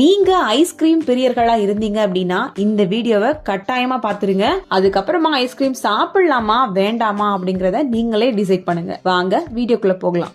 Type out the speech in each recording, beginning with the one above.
நீங்க ஐஸ்கிரீம் பிரியர்களா இருந்தீங்க அப்படின்னா இந்த வீடியோவை கட்டாயமா பாத்துருங்க அதுக்கப்புறமா ஐஸ்கிரீம் சாப்பிடலாமா வேண்டாமா அப்படிங்கறத நீங்களே டிசைட் பண்ணுங்க. வாங்க வீடியோக்குள்ள போகலாம்.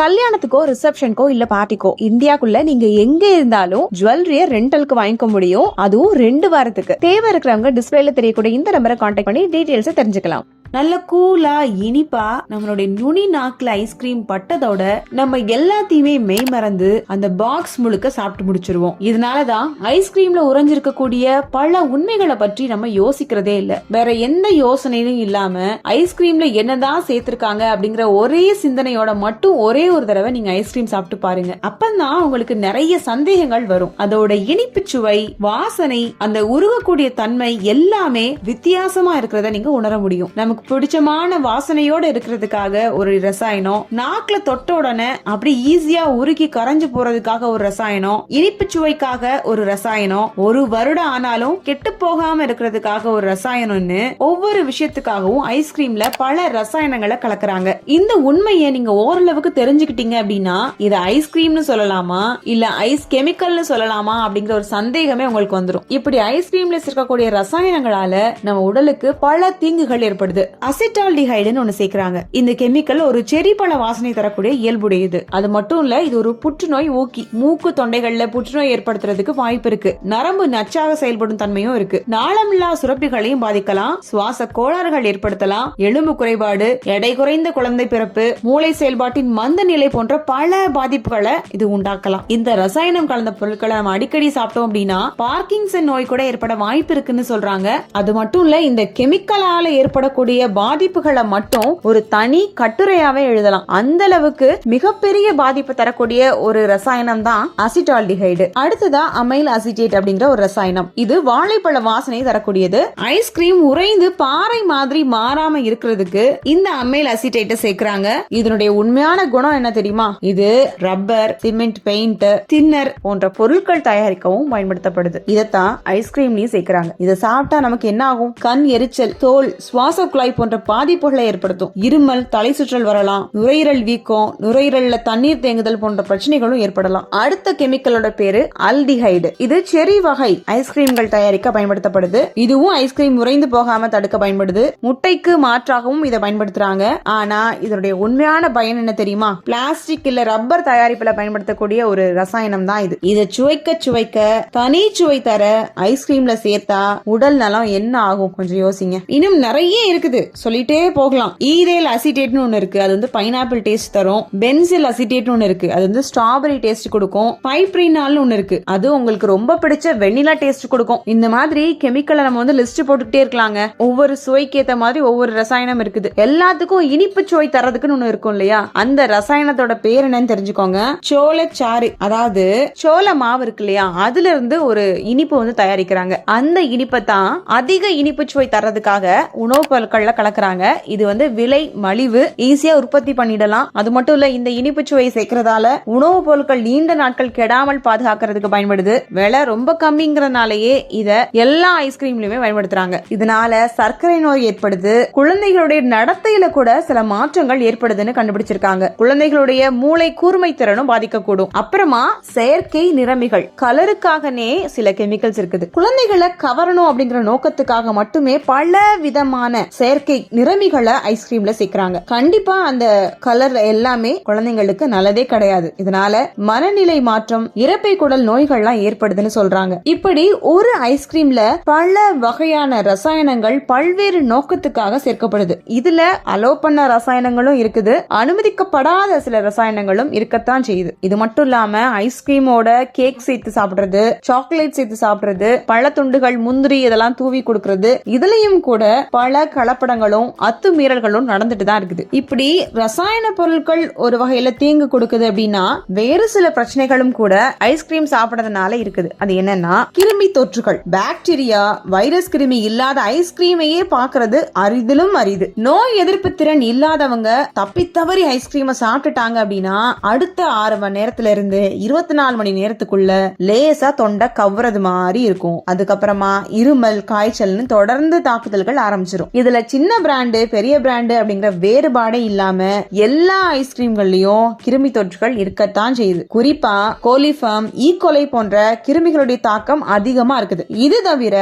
கல்யாணத்துக்கோ ரிசப்ஷனுக்கோ இல்ல பார்ட்டிக்கோ இந்தியாக்குள்ள நீங்க எங்க இருந்தாலும் ஜுவல்லரிய ரெண்டலுக்கு வாங்கிக்க முடியும். அதுவும் ரெண்டு வாரத்துக்கு. தேவை இருக்கிறவங்க டிஸ்பிளேல தெரியக்கூடிய இந்த நம்பரை கான்டாக்ட் பண்ணி டீடைல்ஸ் தெரிஞ்சுக்கலாம். நல்ல கூலா இனிப்பா நம்மளுடைய நுனி நாக்குல ஐஸ்கிரீம் பட்டதோட நம்ம எல்லாத்தையுமே மெய் மறந்து அந்த பாக்ஸ் முழுக்க சாப்பிட்டு முடிச்சிருவோம். இதனாலதான் ஐஸ்கிரீம்ல உறைஞ்சிருக்கக்கூடிய பல உண்மைகளை பற்றி நம்ம யோசிக்கிறதே இல்ல. வேற எந்த யோசனையும் இல்லாம ஐஸ்கிரீம்ல என்னதான் சேர்த்திருக்காங்க அப்படிங்கிற ஒரே சிந்தனையோட மட்டும் ஒரே ஒரு தடவை நீங்க ஐஸ்கிரீம் சாப்பிட்டு பாருங்க. அப்பதான் உங்களுக்கு நிறைய சந்தேகங்கள் வரும். அதோட இனிப்பு சுவை வாசனை அந்த உருகக்கூடிய தன்மை எல்லாமே வித்தியாசமா இருக்கிறத நீங்க உணர முடியும். நமக்கு பிடிச்சமான வாசனையோட இருக்கிறதுக்காக ஒரு ரசாயனம். நாக்குல தொட்ட உடனே அப்படி ஈஸியா உருக்கி கரைஞ்சு போறதுக்காக ஒரு ரசாயனம். இனிப்பு சுவைக்காக ஒரு ரசாயனம். ஒரு வருடம் ஆனாலும் கெட்டு போகாம இருக்கிறதுக்காக ஒரு ரசாயனம்னு ஒவ்வொரு விஷயத்துக்காகவும் ஐஸ்கிரீம்ல பல ரசாயனங்களை கலக்குறாங்க. இந்த உண்மையை நீங்க ஓரளவுக்கு தெரிஞ்சுக்கிட்டீங்க அப்படின்னா இது ஐஸ்கிரீம்னு சொல்லலாமா? இல்ல ஐஸ் கெமிக்கல்னு சொல்லலாமா? அப்படிங்கிற ஒரு சந்தேகமே உங்களுக்கு வந்துடும் இப்படி ஐஸ்கிரீம்ல இருக்கக்கூடிய ரசாயனங்களால நம்ம உடலுக்கு பல தீங்குகள் ஏற்படுது. அசிட்டால்டிஹைடுன்னு ஒண்ணு சேர்க்கிறாங்க. இந்த கெமிக்கல் ஒரு செரி பழ வாசனை தரக்கூடிய இயல்புடையது. அது மட்டும் இல்ல இது ஒரு புற்றுநோய் ஊக்கி மூக்கு தொண்டைகள்ல புற்றுநோய் ஏற்படுத்துறதுக்கு வாய்ப்பு இருக்கு. நரம்பு நச்சாக செயல்படும் தன்மையும் இருக்கு. நாளமில்லா சுரப்பிகளையும் பாதிக்கலாம். சுவாச கோளாறுகள் ஏற்படுத்தலாம். எலும்பு குறைபாடு எடை குறைந்த குழந்தை பிறப்பு மூளை செயல்பாட்டின் மந்த நிலை போன்ற பல பாதிப்புகளை இது உண்டாக்கலாம். இந்த ரசாயனம் கலந்த பொருட்களை நம்ம அடிக்கடி சாப்பிட்டோம் அப்படின்னா பார்க்கிங்சன் நோய் கூட ஏற்பட வாய்ப்பு இருக்குன்னு சொல்றாங்க. அது மட்டும் இல்ல இந்த கெமிக்கலால ஏற்படக்கூடிய பாதிப்புகளை மட்டும் ஒரு தனி கட்டுரையாவே எழுதலாம். அந்த அளவுக்கு மிகப்பெரிய பாதிப்பு தரக்கூடிய ஒரு ரசாயனம் தான் அசிட்டால்டிஹைடு. அடுத்ததா அமைல் அசிட்டேட் அப்படிங்கிற ஒரு ரசாயனம். இது வாழைப்பழ வாசனை தரக்கூடியது. ஐஸ்கிரீம் உறைந்து பாறை மாதிரி மாறாம இருக்கிறதுக்கு இந்த அமைல் அசிட்டேட்டை சேர்க்கறாங்க. இதனுடைய உண்மையான குணம் என்ன தெரியுமா? இது ரப்பர் சிமெண்ட் பெயிண்ட் தின்னர் போன்ற பொருட்கள் தயாரிக்கவும் பயன்படுத்தப்படுது. இதைத்தான் ஐஸ்கிரீம்லயும் சேர்க்கிறாங்க. இதை சாப்பிட்டா நமக்கு என்ன ஆகும்? கண் எரிச்சல் தோல் சுவாச குழாய் போன்ற பாதிப்புகளை ஏற்படுத்தும். இருமல் தலை சுற்றல் வரலாம் நுரையீரல் வீக்கம் நுரையீரல்ல தண்ணீர் தேங்குதல் போன்ற பிரச்சனைகளும் ஏற்படலாம். அடுத்த கெமிக்கலோட பேரு அல்டிஹைடு இது செரி வகை ஐஸ்கிரீம்கள் தயாரிக்க பயன்படுத்தப்படுது. இதுவும் ஐஸ்கிரீம் உறைந்து போகாம தடுக்க பயன்படுது. முட்டைக்கு மாற்றாகவும் இதை பயன்படுத்துறாங்க. ஆனா இதனுடைய உண்மையான பயன் என்ன தெரியுமா? பிளாஸ்டிக் இல்ல ரப்பர் தயாரிப்புல பயன்படுத்தக்கூடிய ஒரு ரசாயனம் தான் இது. இதை சுவைக்க சுவைக்க தனி சுவை தர ஐஸ்கிரீம்ல சேர்த்தா உடல் நலம் என்ன ஆகும்? கொஞ்சம் யோசிங்க. இன்னும் நிறைய இருக்குது. சொல்லிட்டே போகலாம். ஈரேல் அசிட்டேட்னு ஒன்னு இருக்கு. அது வந்து பைனாப்பிள் டேஸ்ட் தரும். பென்சில் அசிட்டேட்னு ஒன்னு இருக்கு. அது வந்து ஸ்ட்ராபெரி டேஸ்ட் கொடுக்கும். பைப்ரினால்னு ஒன்னு இருக்கு. அது உங்களுக்கு ரொம்ப பிடிச்ச வெண்ணிலா டேஸ்ட் கொடுக்கும். இந்த மாதிரி கெமிக்கலை நம்ம வந்து லிஸ்ட் போட்டுக்கிட்டே இருக்கலாங்க. ஒவ்வொரு சுவைக்கு ஏத்த மாதிரி ஒவ்வொரு ரசாயனம் இருக்குது. எல்லாத்துக்கும் இனிப்பு சுவை தரதுக்குன்னு ஒன்று இருக்கும் இல்லையா? அந்த ரசாயனத்தோட பேர் என்னன்னு தெரிஞ்சுக்கோங்க. சோளச்சாறு. அதாவது சோள மாவு இருக்கு இல்லையா? அதுல இருந்து ஒரு இனிப்பு வந்து தயாரிக்கிறாங்க. அந்த இனிப்பை தான் அதிக இனிப்பு சுவை தர்றதுக்காக உணவுப் பொருட்கள்ல கலக்குறாங்க. இது வந்து விலை மலிவு ஈஸியா உற்பத்தி பண்ணிடலாம். அது மட்டும் இல்ல இந்த இனிப்பு சுவை சேர்க்கறதால உணவுப் பொருட்கள் நீண்ட நாட்கள் கெடாமல் பாதுகாக்கிறதுக்கு பயன்படுது. விலை ரொம்ப கம்மிங்கிறதுனாலயே இத எல்லா ஐஸ்கிரீம்லயுமே பயன்படுத்துறாங்க. இதனால சர்க்கரை நோய் ஏற்படுது. குழந்தைகளுடைய நடத்தையில கூட சில மாற்றங்கள் ஏற்படுதுன்னு கண்டுபிடிச்சிருக்காங்க. குழந்தைகளுடைய மூளை கூர்மை திறனும் பாதிக்கக்கூடும். அப்புறமா செயற்கை நிறமிகள். கலருக்காகனே சில கெமிக்கல்ஸ் இருக்குது. குழந்தைகளை கவரணும் அப்படிங்கிற நோக்கத்துக்காக மட்டுமே பல விதமான செயற்கை நிறமிகளை ஐஸ்கிரீம்ல சேர்க்கிறாங்க. கண்டிப்பா அந்த கலர் எல்லாமே குழந்தைங்களுக்கு நல்லதே கிடையாது. இதனால மனநிலை மாற்றம் இறப்பை குடல் நோய்கள்லாம் ஏற்படுதுன்னு சொல்றாங்க. இப்படி ஒரு ஐஸ்கிரீம்ல பல வகையான ரசாயனங்கள் பல்வேறு நோக்கத்துக்காக சேர்க்கப்படுது. இதுல அலோ பண்ண ரசாயனங்களும் இருக்குது. அனுமதிக்கப்படாத சில ரசாயனங்களும் இருக்கத்தான் செய்யுது. இது மட்டும் இல்லாம ஐஸ்கிரீமோட கேக் சேர்த்து சாப்பிடுறது சாக்லேட் சேர்த்து சாப்பிடுறது பழத்துண்டுகள் முந்திரி இதெல்லாம் தூவி கொடுக்கறது இதுலயும் கூட பல கலப்படங்களும் அத்துமீறல்களும் நடந்துட்டு தான் இருக்குது. இப்படி ரசாயன பொருட்கள் ஒரு வகையில தீங்கு கொடுக்குது அப்படின்னா வேறு சில பிரச்சனைகளும் கூட ஐஸ்கிரீம் சாப்பிடறதுனால இருக்குது. அது என்னன்னா கிருமி தொற்றுகள். பாக்டீரியா வைரஸ் கிருமி இல்லாத ஐஸ்கிரீமையே பாக்குறது அரிதிலும் அரிது. நோய் எதிர்ப்பு திறன் இல்லாதவங்க தப்பித்தவறி ஐஸ்கிரீமை சாப்பிட்டுட்டாங்க அப்படின்னா அடுத்த ஆறு மணி நேரத்துல இருந்து இருபத்தி நாலு மணி நேரத்துக்குள்ள லேசா தொண்டை கவ்வுறது மாதிரி இருக்கும். அதுக்கப்புறமா இருமல் காய்ச்சல்னு தொடர்ந்து தாக்குதல்கள் ஆரம்பிச்சிடும் இதுல சின்ன பிராண்டு பெரிய பிராண்டு அப்படிங்கிற வேறுபாடே இல்லாம எல்லா ஐஸ்கிரீம்கள்லயும் கிருமி தொற்றுகள் இருக்கத்தான் செய்யுது. குறிப்பா கோலிஃபம் ஈகோலை போன்ற கிருமிகளுடைய தாக்கம் அதிகமா இருக்குது. இது தவிர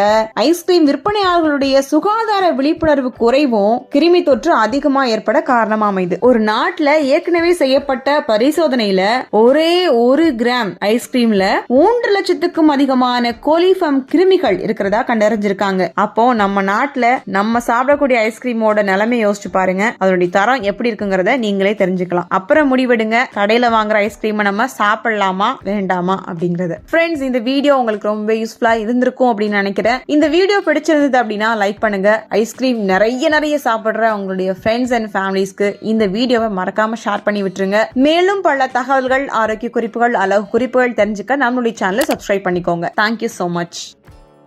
ஐஸ்கிரீம் விற்பனையாளர்களுடைய சுகாதார விழிப்புணர்வு குறைவும் கிருமி தொற்று அதிகமா ஏற்பட காரணமா அமையுது. ஒரு நாட்டுல ஏற்கனவே செய்யப்பட்ட பரிசோதனையில ஒரே ஒரு கிராம் ஐஸ்கிரீம்ல மூன்று லட்சத்துக்கும் அதிகமான கோலிஃபம் கிருமிகள் இருக்கிறதா கண்டறிஞ்சிருக்காங்க. அப்போ நம்ம நாட்டுல நம்ம சாப்பிடக்கூடிய ஐஸ்கிரீமோட நிலைமை யோசிச்சு பாருங்க. அதனுடைய தரம் எப்படி இருக்குங்கிறத நீங்களே தெரிஞ்சுக்கலாம். அப்புறம் முடிவெடுங்க. கடையில வாங்குற ஐஸ்கிரீமை நம்ம சாப்பிடலாமா வேண்டாமா அப்படிங்கறது. ஃப்ரெண்ட்ஸ் இந்த வீடியோ உங்களுக்கு ரொம்ப யூஸ்ஃபுல்லா இருந்திருக்கும் அப்படின்னு நினைக்கிறேன். இந்த வீடியோ பிடிச்சிருந்தது அப்படின்னா லைக் பண்ணுங்க. ஐஸ்கிரீம் நிறைய நிறைய சாப்பிடுற உங்களுடைய ஃப்ரெண்ட்ஸ் அண்ட் ஃபேமிலிஸ்க்கு இந்த வீடியோவை மறக்காம ஷேர் பண்ணி விட்டுருங்க. மேலும் பல தகவல்கள் ஆரோக்கிய குறிப்புகள் அளவு குறிப்புகள் தெரிஞ்சுக்க நம்மளுடைய சேனலை சப்ஸ்கிரைப் பண்ணிக்கோங்க. Thank you so much